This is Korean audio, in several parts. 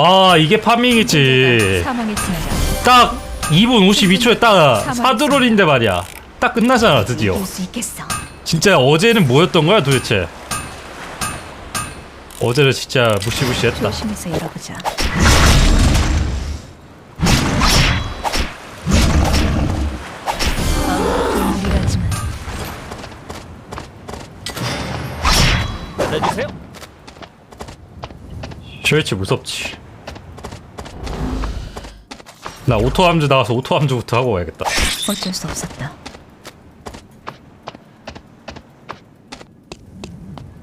아 이게 파밍이지. 딱 2분 52초에 딱 사드롤인데 말이야 딱 끝나잖아 드디어. 진짜 어제는 뭐였던 거야 도대체 어제는 진짜 무시무시했다. 쉐이치 무섭지 나 오토 함즈 나가서 오토 함즈부터 하고 와야겠다 어쩔 수 없었다.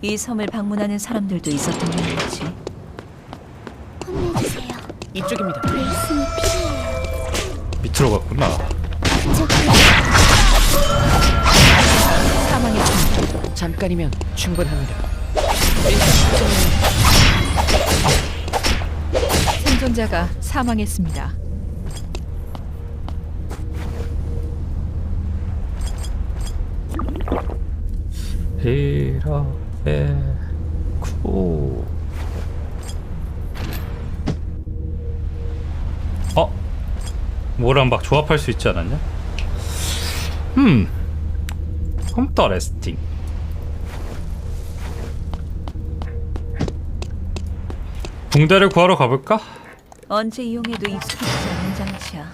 이 섬을 방문하는 사람들도 있었던 모양이지. 혼내주세요. 이쪽입니다. 필요해요. 밑으로 갔구나 저기요. 사망했습니다. 잠깐이면 충분합니다. 생존자가 사망했습니다. 이렇게 쿠 어? 뭐랑 막 조합할 수 있지 않았냐? 음 컴퓨터 레스팅 붕대를 구하러 가볼까? 언제 이용해도 익숙해지지 않는 장치야.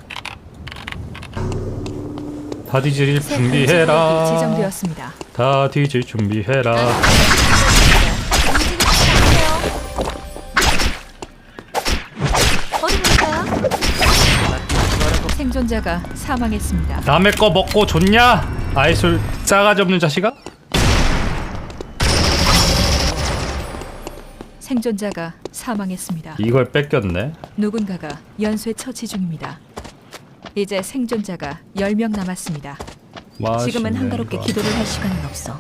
새 준비해라 지정되었습니다. 다 뒤질 준비해라 어디 볼까요? 생존자가 사망했습니다. 남의 거 먹고 좋냐? 아이솔 싸가지 없는 자식아? 생존자가 사망했습니다. 이걸 뺏겼네 누군가가 연쇄 처치 중입니다. 이제 생존자가 10명 남았습니다. 지금은 한가롭게 거. 기도를 할 시간은 없어.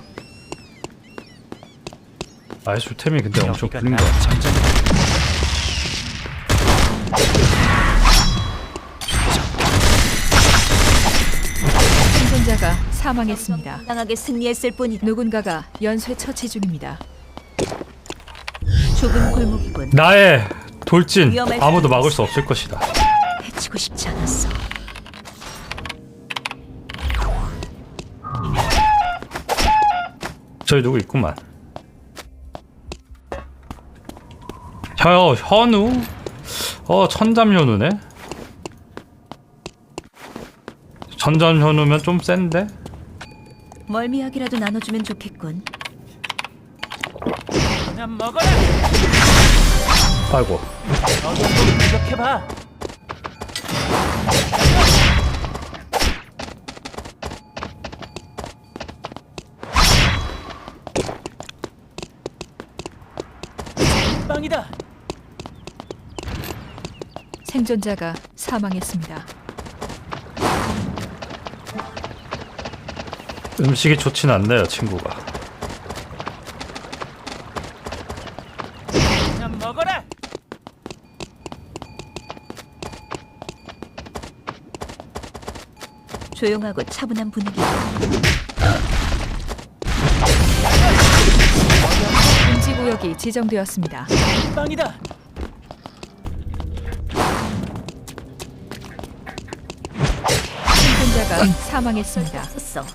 아이솔 템이 근데 엄청 여기가 부린 거 나의 같아 장점. 생존자가 사망했습니다. 당당하게 승리했을 뿐이다. 누군가가 연쇄 처치 중입니다. 좁은 골목이군. 나의 돌진 아무도 막을 수 없을 것이다 해치고 싶지 않았어. 저기 누구 있구만 혀, 현우? 어 천잠현우네 천잠현우면 좀 센데? 멀미약이라도 나눠주면 좋겠군. 그냥 먹어라. 아이고 너도 좀 공격해봐. 빵이다. 생존자가 사망했습니다. 음식이 좋진 않네요 친구가 그냥 먹어라. 조용하고 차분한 분위기. 구역이 지정되었습니다. 빵이다. 생존자가 사망했습니다. 썼어.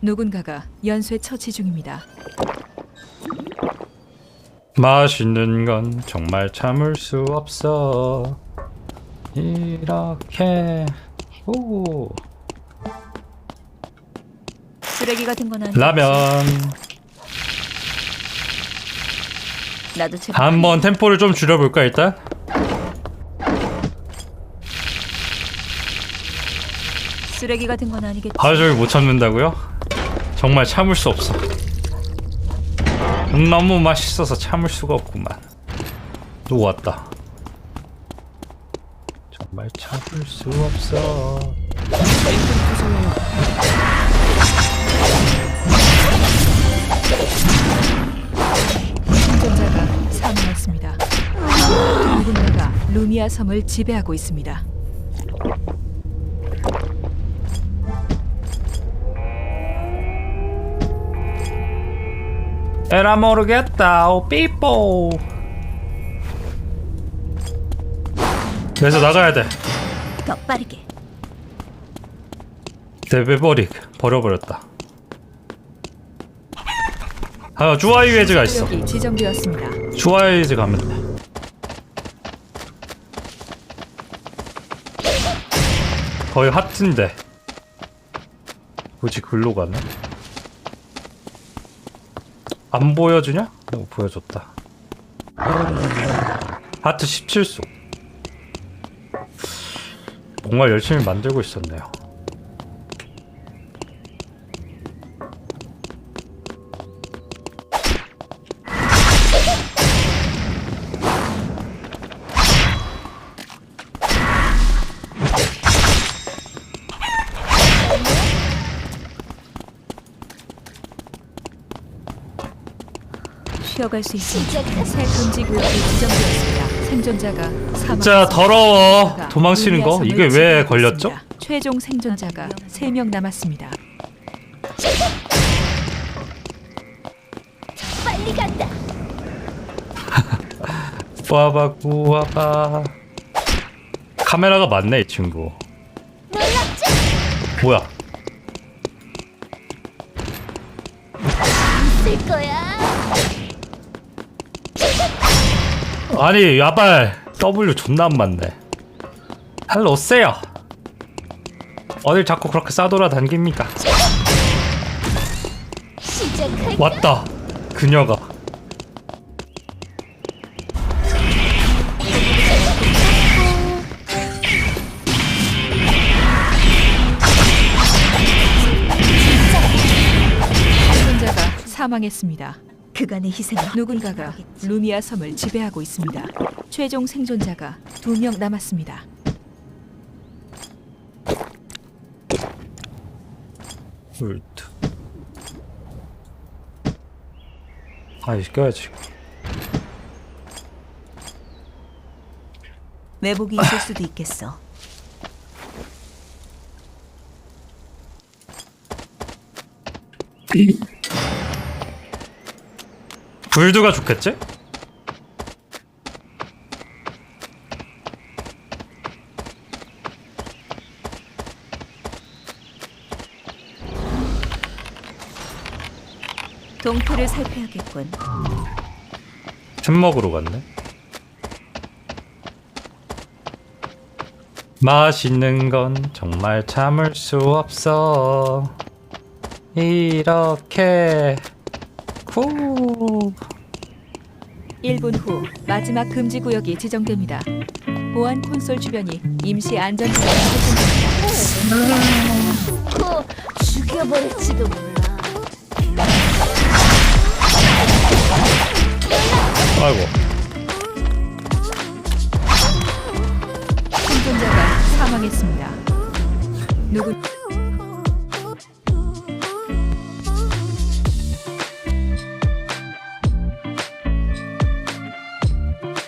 누군가가 연쇄 처치 중입니다. 맛있는 건 정말 참을 수 없어 이렇게 오 쓰레기 같은 건 아니야. 라면 나도 제발. 한번 템포를 좀 줄여볼까 일단 쓰레기 같은 건 아니겠지. 하루 종일 못 참는다고요? 정말 참을 수 없어 너무 맛있어서 참을 수가 없구만 누구 왔다 정말 참을 수 없어 루미아 섬을 지배하고 있습니다. 에라 모르겠다 오 삐뽀 그래서 나가야 돼 더 빠르게. 데베버릭 버려버렸다 아 주아이 웨즈가 있어 구역이 지정되었습니다. 주아이 웨즈 가면 돼 거의 하트인데. 굳이 글로 가네 안 보여주냐? 오 보여줬다. 하트 17소 뭔가 열심히 만들고 있었네요 쉬어갈 수 있습니다. 새 금지 구역이 지정되었습니다. 생존자가 사망. 진짜 더러워 도망치는 거 이게 왜 걸렸죠? 최종 생존자가 3명 남았습니다. 빨리 간다. 빠바 구아바 카메라가 맞네 이 친구 뭐야 아니 야발 W 존나 안 맞네. 헬로 세요. 어딜 자꾸 그렇게 싸돌아 다닙니까? 왔다. 그녀가. 사망했습니다. 그간의 희생을 누군가가 루미아 섬을 지배하고 있습니다. 최종 생존자가 2명 남았습니다. 울트 아이 껴야지 외복이 있을 수도 있겠어. 불드가 좋겠지? 동태를 살펴야겠군. 템 먹으러 갔네. 맛있는 건 정말 참을 수 없어. 이렇게 후 1분 후 마지막 금지 구역이 지정됩니다. 보안 콘솔 주변이 임시 안전 구역이 설정됩니다. 어, 죽여버릴지도 몰라. 아이고 생존자가 사망했습니다. 누구